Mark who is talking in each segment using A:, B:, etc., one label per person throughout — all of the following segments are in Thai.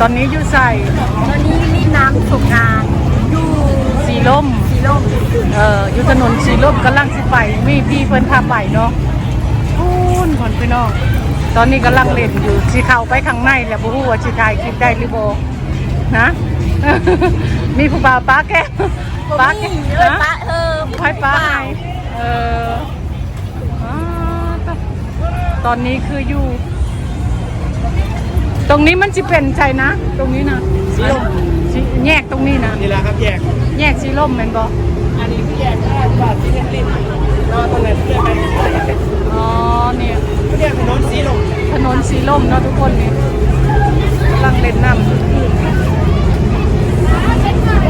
A: ตอนนี้อยู่ใส่
B: ตอนนี้นี่น้ำสงกรารอยู่
A: สีลม
B: สีลม
A: เอ่ออยู่ถนนสีลมกำลังสิไปมีพี่เพิ่นพาไปเนาะพูนผลพี่น้องตอนนี้กำลังเล่นอยู่สิเข้าไปข้างในแหล้วบ่ฮู้ว่าสิถ่ายคลิปได้หรือบ่นะ มีผู้บ่าวป้าแก้วป้าแก้ว
B: เออ
A: ฮะ
B: ป้าเออ
A: ให้ป้าให้เอออ่าตตอนนี้คืออยู่ ตรงนี้มันจะเป็นใจนะ ตรงนี้นะ
C: สีลม
A: สิแยกตรงนี้นะ
C: นี่แหละครับแยก
A: แยกสีลมแม่นบ่
C: อันนี้คือแยกได้บาทที่เล่นลิ้นนอนตรงไหนเพื่อนไป
A: อ๋อเนี่ย
C: เขาเรียกถนนสีลม
A: ถนนสีลมเนาะทุกคนนี่กำลังเล่นน้ำ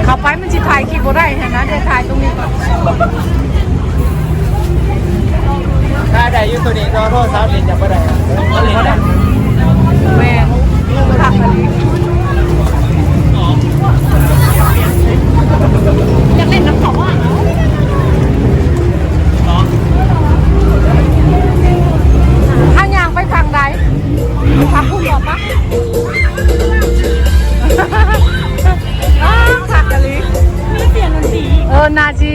A: เข้าไปมันสิถ่ายคลิปบ่ได้ฮะนะเดี๋ยวถ่ายตรงนี้ก่อน
C: ถ้าได้อยู่ตัวนี้ก็โทษสาวเล่นจะไม่ได้ก็เล่นได้
A: แม่ นาจี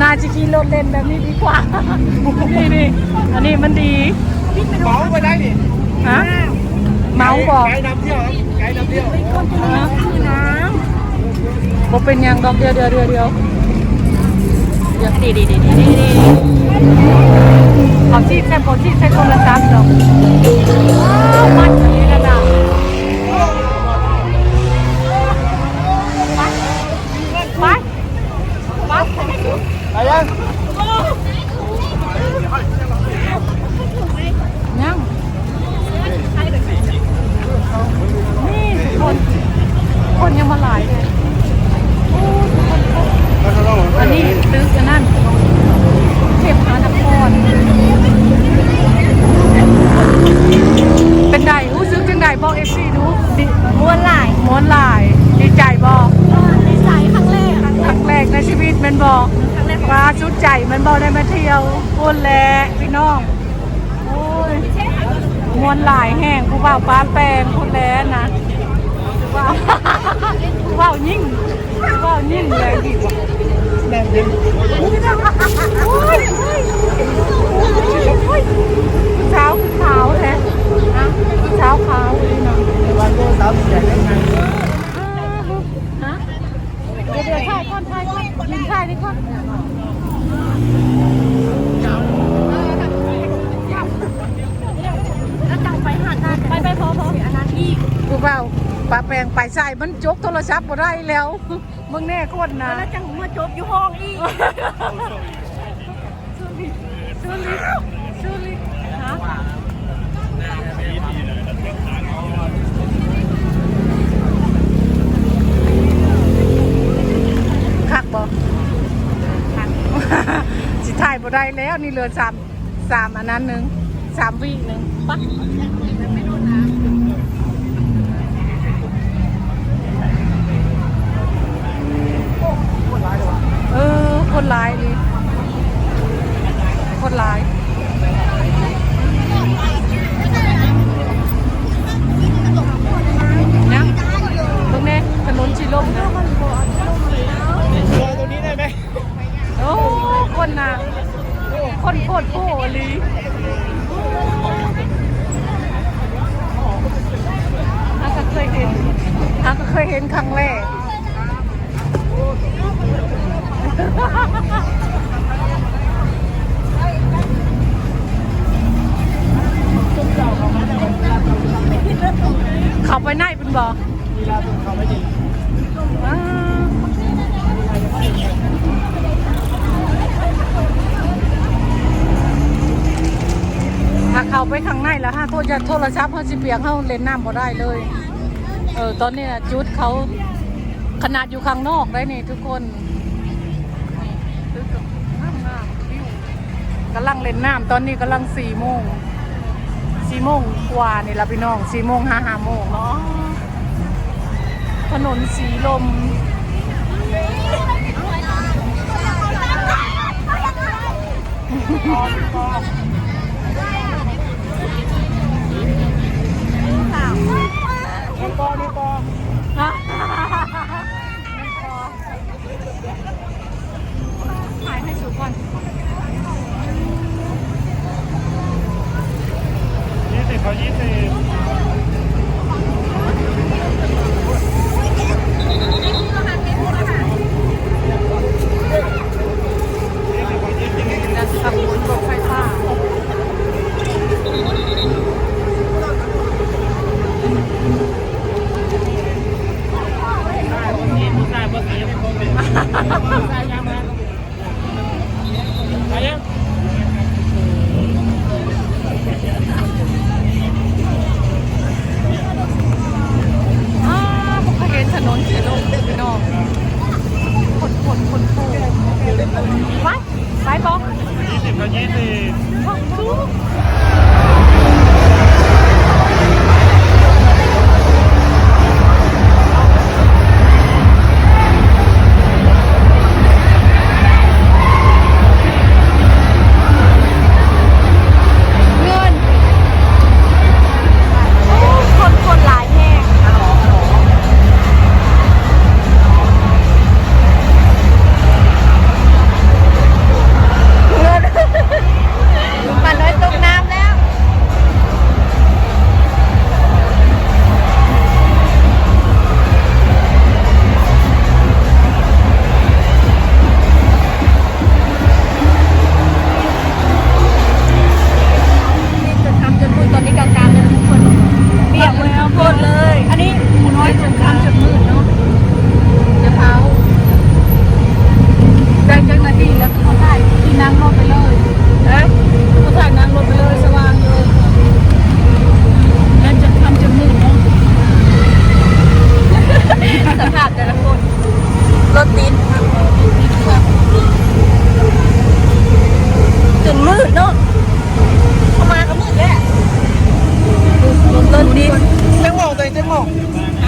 A: นาจีขี่รถเล่นแบบนี้ดีกว่า นี่นี่อันนี้มันดี
C: เมาไปได้ดิ
A: ฮะเมาบอก
C: ไกด์นำเที่ยวครับไกด์นำเที่ยว
B: คือน้
A: บอกเป็นหยังดอกเดียวเดียวเดียวเดียวเดี๋ยวดีดีดีดีดีดีเขาชีดใส่เขาชีดใส่คนละสามดอกว้าวมันอย่างนี้ระดับไปไปไป
C: ไปยัง
A: ยังนี่ทุกคน คน ยังมาหลายเลยโอ้ทุกคนอันนี้ตึกอันนั่นเทพพานครเป็นไดรู้สึกจังไดบอกเอฟซีดูดิำ
B: ม้วนหลาย
A: ม้วนหลาย ดีใจบอก
B: ในสายครั้งแรก
A: ครั้งแรกในชีวิตแมันบอก
B: ครั้งแรก
A: ปลาชุดใจแมันบอกได้มาเที่ยวคนแหละพี่น้องโอ้ยม้วนหลายแห้งผู้บ่าวป้าแปลงคนแหล้วนะ ผู้าวผู้าวยิ่งผู้าวยิ่งเลยดีกว่า
C: แน่นจริง
A: เช้าขาวแท้อะเช้าขาวเลยเนาะ
C: วันโทษสาวใหญ่ยังไง
A: ฮะเดี๋ยวเดี๋ยวถ่ายก่อนถ่ายก่อนยิงถ่ายดิก่อน
B: อันนั้นอีก
A: กูเปล่าปะแปลงไปใส่มันจกโทรศัพท์บ่ได้แล้วมึงแน่คนนะ
B: แล้วจังมาจบอยู่ห้องอีก
A: ชูลิชูลิชูลิฮะคักบ่สิถ่ายบ่ได้แล้วนี่เหลือสามสามอันนั้นหนึ่งสามวิหนึ่งปะเออ คนร้ายดิคนร้ายนะตรงนี้ถนนชีลมนะ
C: รอตรงนี้ได้ไหม
A: โอ้คนน่ะคนโคตรโผลีถ้าก็เคยเห็นถ้าก็เคยเห็นครั้งแรก เขาไปไหนเป็นบ่
C: มีลาตรงเขาไม่ดี
A: อ้าถ้าเขาไปข้างในแล้วฮะโทษจะโทรศัพท์เขาสิเปียกเขาเล่นน้ำบ่ได้เลย เออตอนนี้จุดเขาขนาดอยู่ข้างนอกได้นี่ทุกคน กำลังเล่นน้ำตอนนี้กำลังสี่โมงสี่โมงกว่านี่ละพี่น้องสี่โมงห้าห้าโมงเนาะถนนสีลม
C: นี่ปอนีปอ
A: ถ่า
C: ยให้
A: สุก่
B: อนะ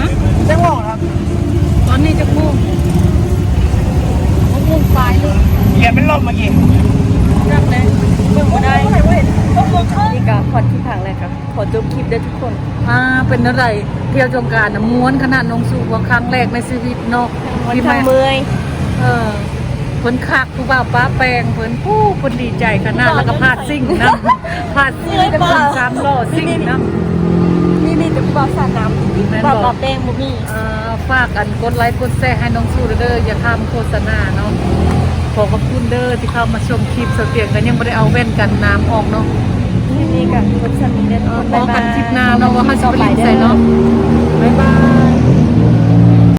C: องเจ้าหม่องครับ
A: ตอนนี้จะมุ่งมุ่งปลายเลย
C: เหยียบเป็นลมเมื่อกี้
A: จับเลยเบิ่งบ่ได้
B: นี่ก็พอดที่ทางเลยครับขอจบคลิปด้วยทุกคน
A: อ่าเป็นอะไรเที่ยวจงกรารนะม้วนขนาดนงสู่ว่าครั้งแรกในชีวิตเนาะ
B: วัน
A: ที่
B: ทา
A: มา
B: งเมือย
A: เออเพิ่นคักผู้บ่าวป้าแปลงเพิ่นผู้เพิ่นดีใจขนาดแล้วก็พาดซิ่งนะพาดซิ่งกันคนสามล้อซิ่งนะ
B: นี่มีแต่ผู้ บ่าวสาดน้
A: แม่นำบ่
B: บ่าวปอบแดงบ่มี
A: อ่าฝากกันกดไลค์กดแชร์ให้น้องสู้เด้ออย่าทำโฆษณาเนาะขอขอบคุณเด้อที่เข้ามาชมคลิปเสเตียงกันยังไม่ได้เอาแว่นกันน้ำออกเนาะ
B: นี่กับคนสามีเดิน
A: เอ
B: ค
A: อนพอ
B: บ๊ายบา
A: กัน
B: ย
A: คลิปหน้าเนาะว่าเขาจะไปลิงใส่เนาะ
B: บ